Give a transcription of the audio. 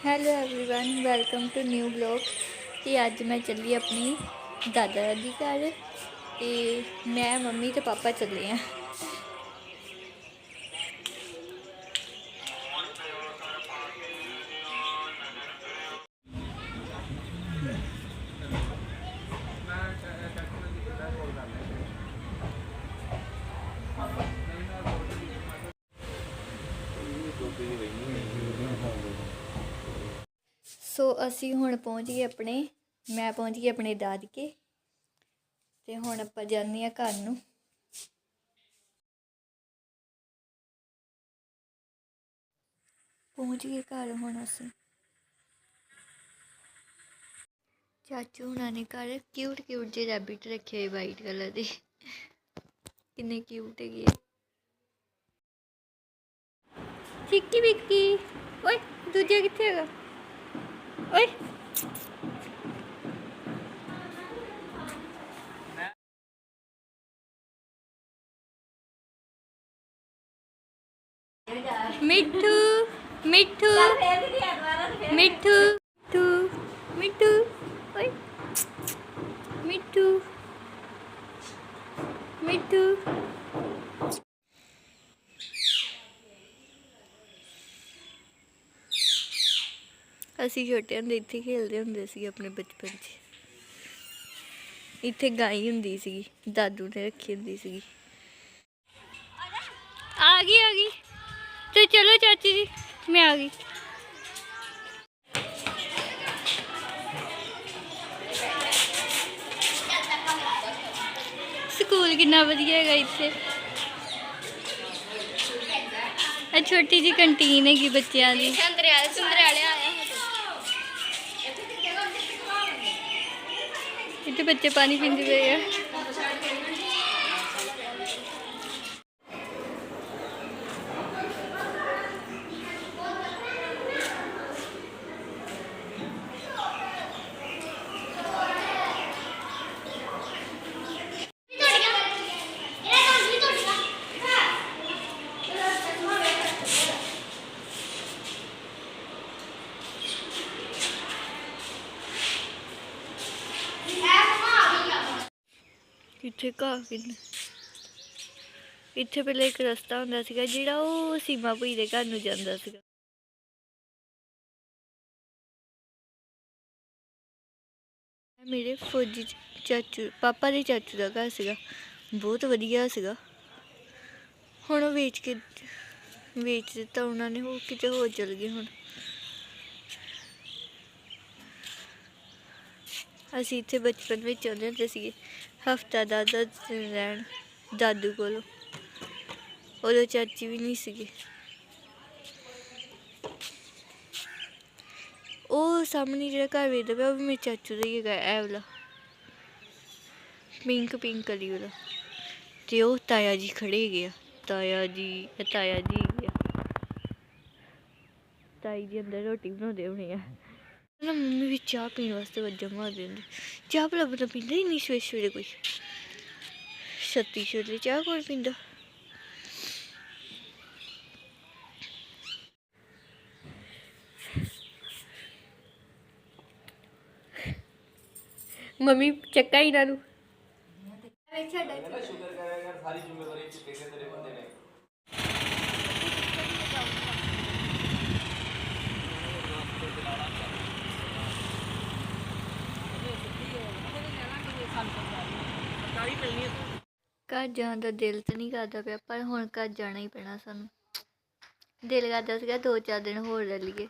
hello everyone welcome to new blog ਤੇ ਅੱਜ ਮੈਂ ਚੱਲੀ ਆਪਣੀ ਦਾਦਾ ਦਾਦੀ ਘਰ ਤੇ ਮੈਂ ਮੰਮੀ ਤੇ ਪਾਪਾ ਚੱਲੇ ਆ ਸੋ ਅਸੀਂ ਹੁਣ ਪਹੁੰਚ ਗਏ ਆਪਣੇ, ਮੈਂ ਪਹੁੰਚ ਗਈ ਆਪਣੇ ਦਾਦਕੇ, ਤੇ ਹੁਣ ਆਪਾਂ ਜਾਂਦੇ ਆ ਘਰ ਨੂੰ। ਪਹੁੰਚ ਗਏ ਘਰ ਹੁਣ ਅਸੀਂ। ਚਾਚੂ ਹੁਣਾਂ ਨੇ ਘਰ ਕਿਊਟ ਕਿਊਟ ਜਿਹੇ ਰੈਬਿਟ ਰੱਖੇ ਹੋਏ ਵਾਈਟ ਕਲਰ ਦੇ। ਕਿੰਨੇ ਕਿਊਟ ਹੈਗੇ ਚਿੱਕੀ ਵਿੱਕੀ, ਓਏ, ਦੂਜਾ ਕਿੱਥੇ ਹੈਗਾ? おい मिठू मिठू मिठू मिठू मिठू ओए मिठू मिठू ਅਸੀਂ ਛੋਟੇ ਹੁੰਦੇ ਇੱਥੇ ਖੇਲਦੇ ਹੁੰਦੇ ਸੀ ਆਪਣੇ ਬਚਪਨ 'ਚ। ਇੱਥੇ ਗਾਈ ਹੁੰਦੀ ਸੀ ਦਾਦੂ ਨੇ ਰੱਖੀ ਹੁੰਦੀ ਸੀ ਆ ਗਈ ਆ ਗਈ। ਤੇ ਚਲੋ ਚਾਚੀ ਜੀ, ਮੈਂ ਆ ਗਈ। ਸਕੂਲ ਕਿੰਨਾ ਵਧੀਆ ਹੈਗਾ ਇੱਥੇ। ਇਹ ਛੋਟੀ ਜੀ ਕੰਟੀਨ ਹੈਗੀ ਬੱਚਿਆਂ ਦੀ। ਸੰਦਰਿਆਲੇ ਸੰਦਰਿਆਲੇ ਇੱਥੇ ਬੱਚੇ ਪਾਣੀ ਪੀਂਦੇ ਪਏ ਆ। ਇੱਥੇ ਘਾਹ ਕਿੰਨੇ ਇੱਥੇ ਪਹਿਲੇ ਇੱਕ ਰਸਤਾ ਹੁੰਦਾ ਸੀਗਾ, ਜਿਹੜਾ ਉਹ ਸੀਮਾ ਭੂਈ ਦੇ ਘਰ ਨੂੰ ਜਾਂਦਾ ਸੀਗਾ। ਮੇਰੇ ਫੌਜੀ ਚ- ਚਾਚੂ, ਪਾਪਾ ਦੇ ਚਾਚੂ ਦਾ ਘਰ ਸੀਗਾ। ਬਹੁਤ ਵਧੀਆ ਸੀਗਾ। ਹੁਣ ਉਹ ਵੇਚ ਕੇ ਵੇਚ ਦਿੱਤਾ ਉਹਨਾਂ ਨੇ ਉਹ ਕਿਤੇ ਹੋਰ ਚਲ ਗਏ ਹੁਣ। ਅਸੀਂ ਇੱਥੇ ਬਚਪਨ ਵਿੱਚ ਆਉਂਦੇ ਹੁੰਦੇ ਸੀਗੇ। ਹਫਤਾ ਦਾਦਾ ਰਹਿਣ ਦਾਦੂ ਕੋਲ। ਉਦੋਂ ਚਾਚੀ ਵੀ ਨਹੀਂ ਸੀਗੇ। ਉਹ ਸਾਹਮਣੇ ਜਿਹੜਾ ਘਰ ਵੇਖਦਾ ਪਿਆ, ਉਹ ਵੀ ਮੇਰੇ ਚਾਚੂ ਦਾ ਹੀ ਹੈਗਾ, ਇਹ ਵਾਲਾ। ਪਿੰਕ ਪਿੰਕ ਵਾਲੀ ਵਾਲਾ ਤੇ ਉਹ ਤਾਇਆ ਜੀ ਖੜੇ ਹੈਗੇ ਆ। ਤਾਇਆ ਜੀ, ਇਹ ਤਾਇਆ ਜੀ ਹੈਗੇ ਤਾਈ ਜੀ ਅੰਦਰ ਰੋਟੀ ਬਣਾਉਂਦੇ ਹੋਣੇ ਆ। ਨਾ ਚਾਹ ਪੀਣ ਵਾਸਤੇ ਵੱਜਾ ਮਾਰ ਦਿੰਦੇ ਚਾਹ ਭਲਾ ਬੰਦਾ ਪੀਂਦਾ ਹੀ ਨਹੀਂ ਸਵੇਰੇ ਸਵੇਰੇ ਕੋਈ। ਛੱਤੀ ਸਵੇਰੇ ਚਾਹ ਕੌਣ ਪੀਂਦਾ? ਮੰਮੀ ਚੱਕਾ ਹੀ ਨਾ। ਨੂੰ ਸ਼ੁਕਰ ਕਰਿਆ ਯਾਰ ਸਾਰੀ ਜ਼ਿੰਮੇਵਾਰੀ ਚੁੱਕੇ ਤੇਰੇ ਬੰਦੇ ਨੇ। ਘਰ ਜਾਣ ਦਾ ਦਿਲ ਤਾਂ ਨਹੀਂ ਕਰਦਾ ਪਿਆ, ਪਰ ਹੁਣ ਘਰ ਜਾਣਾ ਹੀ ਪੈਣਾ ਸਾਨੂੰ। ਦਿਲ ਕਰਦਾ ਸੀਗਾ ਦੋ ਚਾਰ ਦਿਨ ਹੋਰ ਰਹਿ ਲਈਏ